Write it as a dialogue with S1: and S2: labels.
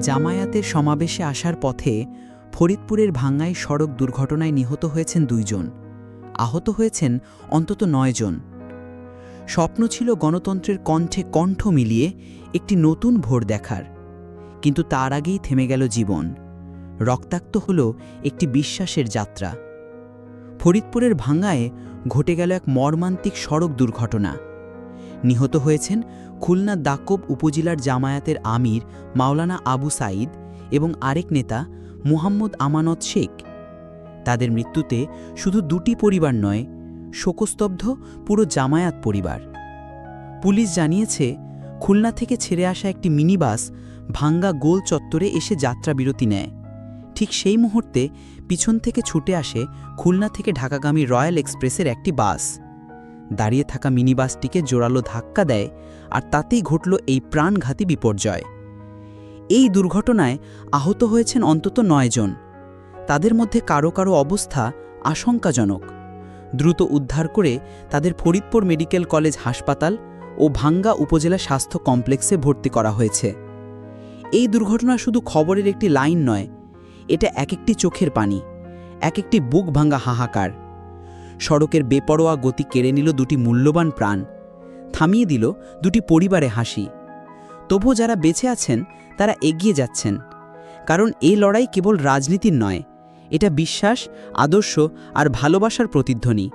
S1: জামায়াতের সমাবেশে আসার পথে ফরিদপুরের ভাঙ্গাই সড়ক দুর্ঘটনায় নিহত হয়েছেন দুইজন। আহত হয়েছেন অন্তত নয়জন স্বপ্ন ছিল গণতন্ত্রের কণ্ঠে কণ্ঠ মিলিয়ে একটি নতুন ভোর দেখার। কিন্তু তার আগেই থেমে গেল জীবন। রক্তাক্ত হল একটি বিশ্বাসের যাত্রা। ফরিদপুরের ভাঙ্গায় ঘটে গেল এক মর্মান্তিক সড়ক দুর্ঘটনা। নিহত হয়েছেন খুলনা দাকব উপজেলার জামায়াতের আমির মাওলানা আবু সাঈদ এবং আরেক নেতা মুহাম্মদ আমানত শেখ। তাদের মৃত্যুতে শুধু দুটি পরিবার নয়, শোকস্তব্ধ পুরো জামায়াত পরিবার। পুলিশ জানিয়েছে, খুলনা থেকে ছেড়ে আসা একটি মিনিবাস ভাঙ্গা গোল চত্বরে এসে যাত্রা বিরতি নেয়। ঠিক সেই মুহূর্তে পিছন থেকে ছুটে আসে খুলনা থেকে ঢাকাগামী রয়্যাল এক্সপ্রেসের একটি বাস। দাঁড়িয়ে থাকা মিনিবাসটিকে জোরালো ধাক্কা দেয় আর তাতেই ঘটল এই প্রাণঘাতী বিপর্যয়। এই দুর্ঘটনায় আহত হয়েছেন অন্তত নয়জন তাদের মধ্যে কারও কারও অবস্থা আশঙ্কাজনক। দ্রুত উদ্ধার করে তাদের ফরিদপুর মেডিকেল কলেজ হাসপাতাল ও ভাঙ্গা উপজেলা স্বাস্থ্য কমপ্লেক্সে ভর্তি করা হয়েছে। এই দুর্ঘটনা শুধু খবরের একটি লাইন নয়, এটা এক একটি চোখের পানি, এক একটি বুক ভাঙ্গা হাহাকার। সড়কের বেপরোয়া গতি কেড়ে নিল দুটি মূল্যবান প্রাণ। থামিয়ে দিল দুটি পরিবারে হাসি। তবু যারা বেঁচে আছেন, তারা এগিয়ে যাচ্ছেন। কারণ এই লড়াই কেবল রাজনীতির নয়, এটা বিশ্বাস, আদর্শ আর ভালোবাসার প্রতিধ্বনি।